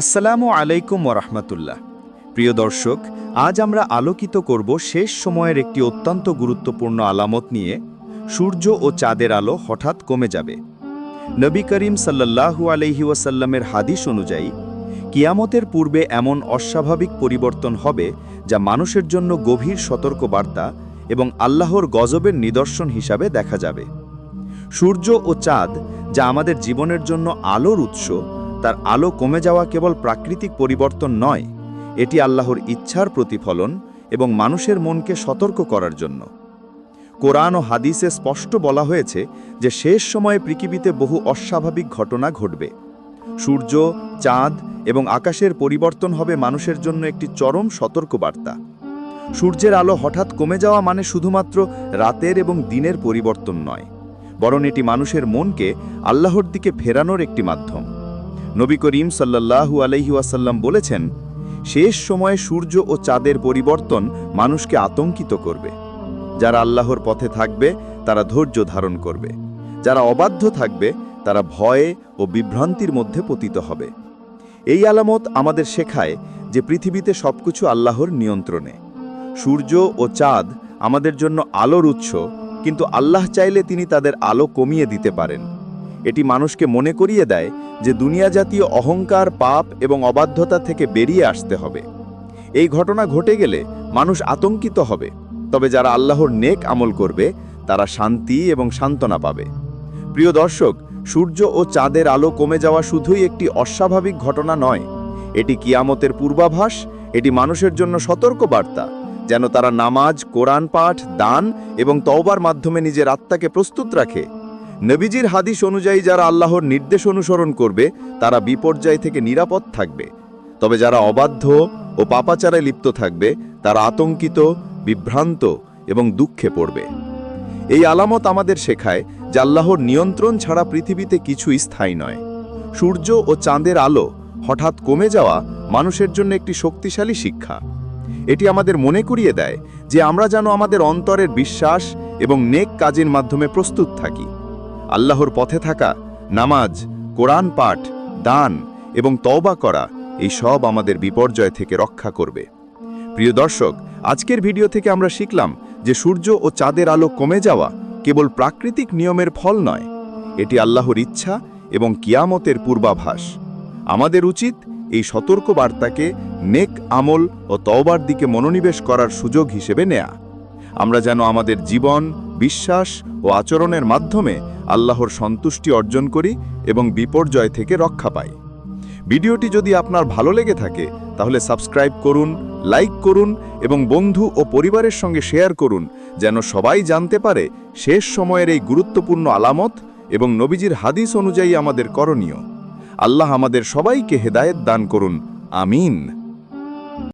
আসসালামু আলাইকুম ওরহমতুল্লাহ প্রিয় দর্শক, আজ আমরা আলোকিত করব শেষ সময়ের একটি অত্যন্ত গুরুত্বপূর্ণ আলামত নিয়ে, সূর্য ও চাঁদের আলো হঠাৎ কমে যাবে। নবী করিম সাল্লাল্লাহু আলহি ওয়াসাল্লামের হাদিস অনুযায়ী, কিয়ামতের পূর্বে এমন অস্বাভাবিক পরিবর্তন হবে যা মানুষের জন্য গভীর সতর্কবার্তা এবং আল্লাহর গজবের নিদর্শন হিসাবে দেখা যাবে। সূর্য ও চাঁদ, যা আমাদের জীবনের জন্য আলোর উৎস তার আলো কমে যাওয়া কেবল প্রাকৃতিক পরিবর্তন নয়, এটি আল্লাহর ইচ্ছার প্রতিফলন এবং মানুষের মনকে সতর্ক করার জন্য। কোরআন ও হাদিসে স্পষ্ট বলা হয়েছে যে শেষ সময়ে পৃথিবীতে বহু অস্বাভাবিক ঘটনা ঘটবে। সূর্য, চাঁদ এবং আকাশের পরিবর্তন হবে মানুষের জন্য একটি চরম সতর্কবার্তা। সূর্যের আলো হঠাৎ কমে যাওয়া মানে শুধুমাত্র রাতের এবং দিনের পরিবর্তন নয়, বরং এটি মানুষের মনকে আল্লাহর দিকে ফেরানোর একটি মাধ্যম। নবী করিম সাল্লাল্লাহু আলহি ওয়াসাল্লাম বলেছেন, শেষ সময়ে সূর্য ও চাঁদের পরিবর্তন মানুষকে আতঙ্কিত করবে। যারা আল্লাহর পথে থাকবে, তারা ধৈর্য ধারণ করবে। যারা অবাধ্য থাকবে, তারা ভয়ে ও বিভ্রান্তির মধ্যে পতিত হবে। এই আলামত আমাদের শেখায় যে পৃথিবীতে সবকিছু আল্লাহর নিয়ন্ত্রণে। সূর্য ও চাঁদ আমাদের জন্য আলোর উৎস, কিন্তু আল্লাহ চাইলে তিনি তাদের আলো কমিয়ে দিতে পারেন। এটি মানুষকে মনে করিয়ে দেয় যে দুনিয়া জাতীয় অহংকার, পাপ এবং অবাধ্যতা থেকে বেরিয়ে আসতে হবে। এই ঘটনা ঘটে গেলে মানুষ আতঙ্কিত হবে, তবে যারা আল্লাহর নেক আমল করবে, তারা শান্তি এবং সান্ত্বনা পাবে। প্রিয় দর্শক, সূর্য ও চাঁদের আলো কমে যাওয়া শুধুই একটি অস্বাভাবিক ঘটনা নয়। এটি কিয়ামতের পূর্বাভাস, এটি মানুষের জন্য সতর্ক বার্তা যেন তারা নামাজ, কোরআন পাঠ, দান এবং তওবার মাধ্যমে নিজের আত্মাকে প্রস্তুত রাখে। নবীজির হাদিস অনুযায়ী যারা আল্লাহর নির্দেশ অনুসরণ করবে, তারা বিপর্যয় থেকে নিরাপদ থাকবে। তবে যারা অবাধ্য ও পাপাচারে লিপ্ত থাকবে, তারা আতঙ্কিত, বিভ্রান্ত এবং দুঃখে পড়বে। এই আলামত আমাদের শেখায় যে আল্লাহর নিয়ন্ত্রণ ছাড়া পৃথিবীতে কিছুই স্থায়ী নয়। সূর্য ও চাঁদের আলো হঠাৎ কমে যাওয়া মানুষের জন্য একটি শক্তিশালী শিক্ষা। এটি আমাদের মনে করিয়ে দেয় যে আমরা যেন আমাদের অন্তরের বিশ্বাস এবং নেক কাজের মাধ্যমে প্রস্তুত থাকি। আল্লাহর পথে থাকা, নামাজ, কোরআন পাঠ, দান এবং তওবা করা এই সব আমাদের বিপর্যয় থেকে রক্ষা করবে। প্রিয় দর্শক, আজকের ভিডিও থেকে আমরা শিখলাম যে সূর্য ও চাঁদের আলো কমে যাওয়া কেবল প্রাকৃতিক নিয়মের ফল নয়, এটি আল্লাহর ইচ্ছা এবং কিয়ামতের পূর্বাভাস। আমাদের উচিত এই সতর্ক বার্তাকে নেক আমল ও তওবার দিকে মনোনিবেশ করার সুযোগ হিসেবে নেয়া। আমরা যেন আমাদের জীবন, বিশ্বাস ও আচরণের মাধ্যমে আল্লাহর সন্তুষ্টি অর্জন করি এবং বিপর্যয় থেকে রক্ষা পাই। ভিডিওটি যদি আপনার ভালো লেগে থাকে, তাহলে সাবস্ক্রাইব করুন, লাইক করুন এবং বন্ধু ও পরিবারের সঙ্গে শেয়ার করুন, যেন সবাই জানতে পারে শেষ সময়ের এই গুরুত্বপূর্ণ আলামত এবং নবীজির হাদিস অনুযায়ী আমাদের করণীয়। আল্লাহ আমাদের সবাইকে হেদায়েত দান করুন। আমিন।